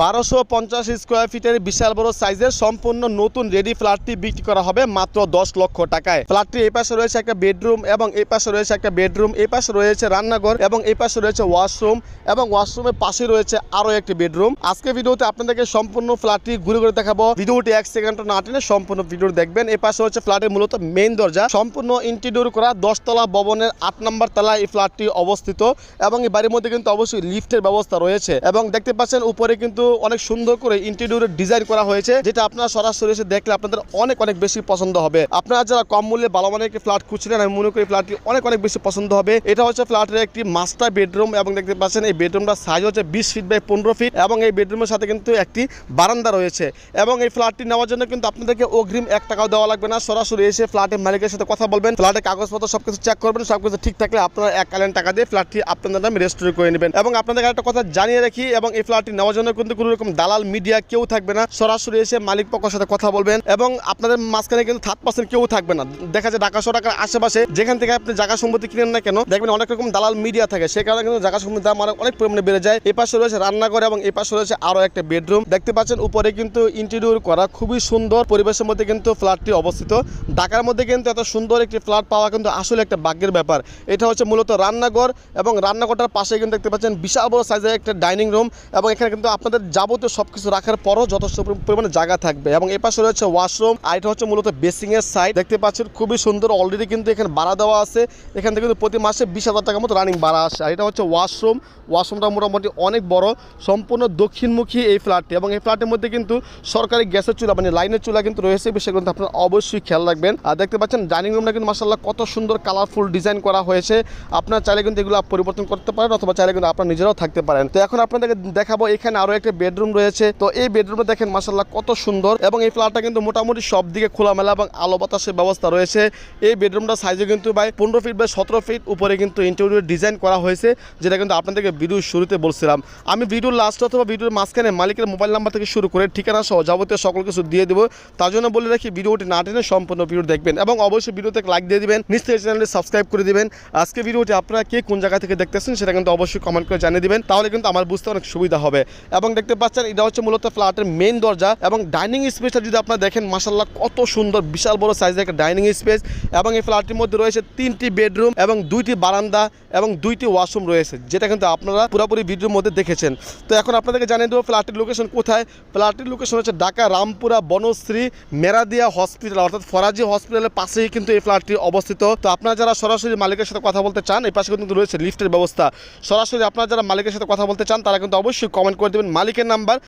বারোশো পঞ্চাশ স্কোয়ার ফিটের বিশাল বড় সাইজের সম্পূর্ণ নতুন রেডি ফ্ল্যাটটি বিক্রি করা হবে মাত্র দশ লক্ষ টাকায়। ফ্ল্যাটটি এই পাশে রয়েছে একটা বেডরুম এবং এই পাশে রয়েছে একটা বেডরুম এই পাশে রয়েছে রান্নাঘর এবং এই পাশে রয়েছে ওয়াশরুম এবং ওয়াশরুমের পাশে রয়েছে আরও একটি বেডরুম আজকে ভিডিওতে আপনাদেরকে সম্পূর্ণ ফ্ল্যাটটি ঘুরে ঘুরে দেখাবো। ভিডিওটি এক সেকেন্ড না টেনে সম্পূর্ণ ভিডিও দেখবেন। এই পাশে হচ্ছে ফ্ল্যাটের মূলত মেইন দরজা। সম্পূর্ণ ইন্টিরিয়র করা দশতলা ভবনের আট নম্বর তলায় এই ফ্ল্যাটটি অবস্থিত এবং এই বাড়ির মধ্যে কিন্তু অবশ্যই লিফটের ব্যবস্থা রয়েছে। এবং দেখতে পাচ্ছেন উপরে কিন্তু অনেক সুন্দর করে ইন্টেরিয়রের ডিজাইন করা হয়েছে, যেটা আপনারা সরাসরি এসে দেখলে আপনাদের অনেক অনেক বেশি পছন্দ হবে। আপনারা যারা কম মূল্যে ভালো মানের একটি ফ্ল্যাট খুঁজছিলেন, আমি মনে করি ফ্ল্যাটটি অনেক অনেক বেশি পছন্দ হবে। এটা হচ্ছে ফ্ল্যাটের একটি মাস্টার বেডরুম এবং দেখতে পাচ্ছেন এই বেডরুমটার সাইজ হচ্ছে বিশ ফিট বাই পনেরো ফিট এবং এই বেডরুমের সাথে কিন্তু একটি বারান্দা রয়েছে। এবং এই ফ্ল্যাটটি নেওয়ার জন্য কিন্তু আপনাদেরকে অগ্রিম এক টাকাও দেওয়া লাগবে না। সরাসরি এসে ফ্ল্যাটের মালিকের সাথে কথা বলবেন ফ্ল্যাটের কাগজপত্র সবকিছু চেক করবেন, সবকিছু ঠিক থাকলে আপনারা এক কালীন টাকা দিয়ে ফ্ল্যাটটি আপনাদের নামে রেজিস্ট্রি করে নেবেন। এবং আপনাদের একটা কথা জানিয়ে রাখি, এবং এই ফ্ল্যাটটি নেওয়ার জন্য কিন্তু কোনো রকম দালাল মিডিয়া কেউ থাকবে না। সরাসরি এসে মালিক পক্ষের সাথে কথা বলবেন এবং আপনাদের মাঝখানে কিন্তু থার্ড পার্সেন্ট কেউ থাকবে না। দেখা যায় ঢাকা শহর আশেপাশে যেখান থেকে আপনি জায়গা সম্পত্তি কিনেন না কেন, দেখবেন অনেক রকম দালাল মিডিয়া থাকে। সে কারণে কিন্তু জায়গা সম্পত্তির দাম অনেক পরিমাণে বেড়ে যায়। এই পাশে রয়েছে রান্নাঘর এবং এই পাশে রয়েছে আরও একটা বেডরুম দেখতে পাচ্ছেন উপরে কিন্তু ইন্টেরিয়র করা খুবই সুন্দর পরিবেশের মধ্যে কিন্তু ফ্ল্যাটটি অবস্থিত। ঢাকার মধ্যে কিন্তু এত সুন্দর একটি ফ্ল্যাট পাওয়া কিন্তু আসলে একটা ভাগ্যের ব্যাপার। এটা হচ্ছে মূলত রান্নাঘর এবং রান্নাঘরটার পাশে কিন্তু দেখতে পাচ্ছেন বিশাল বড় সাইজের একটা ডাইনিং রুম এবং এখানে কিন্তু আপনাদের যাবতীয় সব কিছু রাখার পরও যথেষ্ট পরিমাণে জায়গা থাকবে। এবং এই পাশে রয়েছে ওয়াশরুম আর এটা হচ্ছে মূলত বেসিং এর সাইড দেখতে পাচ্ছেন, খুবই সুন্দর। অলরেডি কিন্তু এখানে ভাড়া দেওয়া আছে। এখান থেকে কিন্তু প্রতি মাসে বিশ হাজার টাকার মতো রানিং ভাড়া আসে। আর এটা হচ্ছে ওয়াশরুম ওয়াশরুমটা মোটামুটি অনেক বড়। সম্পূর্ণ দক্ষিণমুখী এই ফ্ল্যাটটি এবং এই ফ্ল্যাটের মধ্যে কিন্তু সরকারি গ্যাসের চুলা মানে লাইনের চুলা কিন্তু রয়েছে। বিষয় কিন্তু আপনারা অবশ্যই খেয়াল রাখবেন। আর দেখতে পাচ্ছেন ডাইনিং রুমটা কিন্তু মাসাল্লাহ কত সুন্দর কালারফুল ডিজাইন করা হয়েছে। আপনার চাইলে কিন্তু এগুলো পরিবর্তন করতে পারেন, অথবা চাইলে কিন্তু আপনার নিজেরাও থাকতে পারেন। তো এখন আপনাদেরকে দেখাবো এখানে আরও একটা বেডরুম রয়েছে। তো এই বেডরুমে দেখেন মাসাল্লাহ কত সুন্দর এবং এই ফ্ল্যাটটা কিন্তু মোটামুটি সব দিকে খোলামেলা এবং আলো বাতাসের ব্যবস্থা রয়েছে। এই বেডরুমটা সাইজে কিন্তু ভাই পনেরো ফিট বা সতেরো ফিট উপরে কিন্তু ইন্টেরিয়র ডিজাইন করা হয়েছে, যেটা কিন্তু আপনাদেরকে ভিডিওর শুরুতে বলছিলাম। আমি ভিডিওর লাস্ট অথবা ভিডিওর মাঝখানে মালিকের মোবাইল নাম্বার থেকে শুরু করে ঠিকানা সহ যাবতীয় সকল কিছু দিয়ে দেবো। তার জন্য বলে রাখি, ভিডিওটি না টেনে সম্পূর্ণ ভিডিও দেখবেন এবং অবশ্যই ভিডিওতে লাইক দিয়ে দিবেন। নিশ্চয়ই চ্যানেলটি সাবস্ক্রাইব করে দিবেন। আজকে ভিডিওটি আপনারা কে কোন জায়গা থেকে দেখতেছেন সেটা কিন্তু অবশ্যই কমেন্ট করে জানিয়ে দিবেন। তাহলে কিন্তু আমার বুঝতে অনেক সুবিধা হবে। এবং দেখতে পাচ্ছেন, এটা হচ্ছে মূলত ফ্ল্যাটের মেন দরজা এবং ডাইনিং স্পেসটা যদি আপনারা দেখেন মাসাল্লাহ কত সুন্দর, বিশাল বড় সাইজের একটা ডাইনিং স্পেস এবং এই ফ্ল্যাটটির মধ্যে রয়েছে তিনটি বেডরুম এবং দুইটি বারান্দা এবং দুইটি ওয়াশরুম রয়েছে, যেটা কিন্তু আপনারা পুরোপুরি ভিডিওর মধ্যে দেখেছেন। তো এখন আপনাদেরকে জানিয়ে দেবো ফ্ল্যাটের লোকেশন কোথায়। ফ্ল্যাটের লোকেশন হচ্ছে ঢাকা রামপুরা বনশ্রী মেরাদিয়া হসপিটাল অর্থাৎ ফরাজি হসপিটালের পাশেই কিন্তু এই ফ্ল্যাটটি অবস্থিত। তো আপনারা যারা সরাসরি মালিকের সাথে কথা বলতে চান, এই পাশে কিন্তু রয়েছে লিফটের ব্যবস্থা। সরাসরি আপনারা যারা মালিকের সাথে কথা বলতে চান, তারা কিন্তু অবশ্যই কমেন্ট করে দেবেন মালিকের নাম্বার